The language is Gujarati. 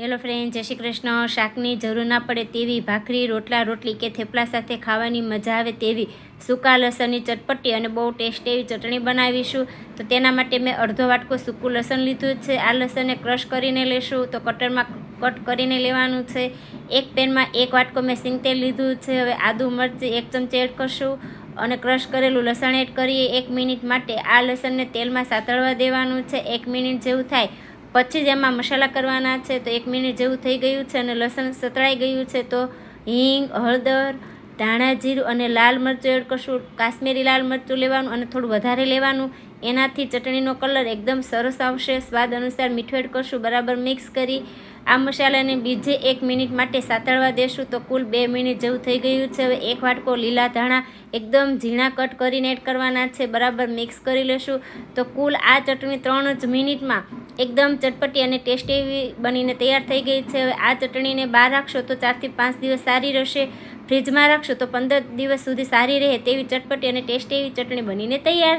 હેલો ફ્રેન્ડ જય શ્રી કૃષ્ણ. શાકની જરૂર ના પડે તેવી ભાખરી, રોટલા, રોટલી કે થેપલા સાથે ખાવાની મજા આવે તેવી સૂકા લસણની ચટપટી અને બહુ ટેસ્ટી એવી ચટણી બનાવીશું. તો તેના માટે મેં અડધો વાટકો સૂકું લસણ લીધું છે. આ લસણને ક્રશ કરીને લેશું. તો કટરમાં કટ કરીને લેવાનું છે. એક પેનમાં એક વાટકો મેં સિંગતેલ લીધું છે. હવે આદુ મરચી એક ચમચી એડ કરશું અને ક્રશ કરેલું લસણ એડ કરીએ. એક મિનિટ માટે આ લસણને તેલમાં સાતળવા દેવાનું છે. એક મિનિટ જેવું થાય પછી જ એમાં મસાલા કરવાના છે, તો એક મિનિટ જેવું થઈ ગયું છે અને લસણ સતળાઈ ગયું છે, તો હિંગ, હળદર, ધાણા જીરું અને લાલ મરચું એડ કરશું. કાશ્મીરી લાલ મરચું લેવાનું અને થોડું વધારે લેવાનું. એનાથી ચટણીનો કલર એકદમ સરસ આવશે. સ્વાદ અનુસાર મીઠું એડ કરશું. બરાબર મિક્સ કરી આ મસાલાને બીજે એક મિનિટ માટે સાતળવા દેશું. તો કુલ બે મિનિટ જેવું થઈ ગયું છે. હવે એક વાટકો લીલા ધાણા એકદમ ઝીણા કટ કરીને એડ કરવાના છે. બરાબર મિક્સ કરી લેશું. તો કુલ આ ચટણી ત્રણ જ મિનિટમાં એકદમ ચટપટી અને ટેસ્ટી એવી બનીને તૈયાર થઈ ગઈ છે. હવે આ ચટણીને બહાર રાખશો તો ચારથી પાંચ દિવસ સારી રહેશે. ફ્રીજમાં રાખશો તો પંદર દિવસ સુધી સારી રહે તેવી ચટપટી અને ટેસ્ટી એવી ચટણી બનીને તૈયાર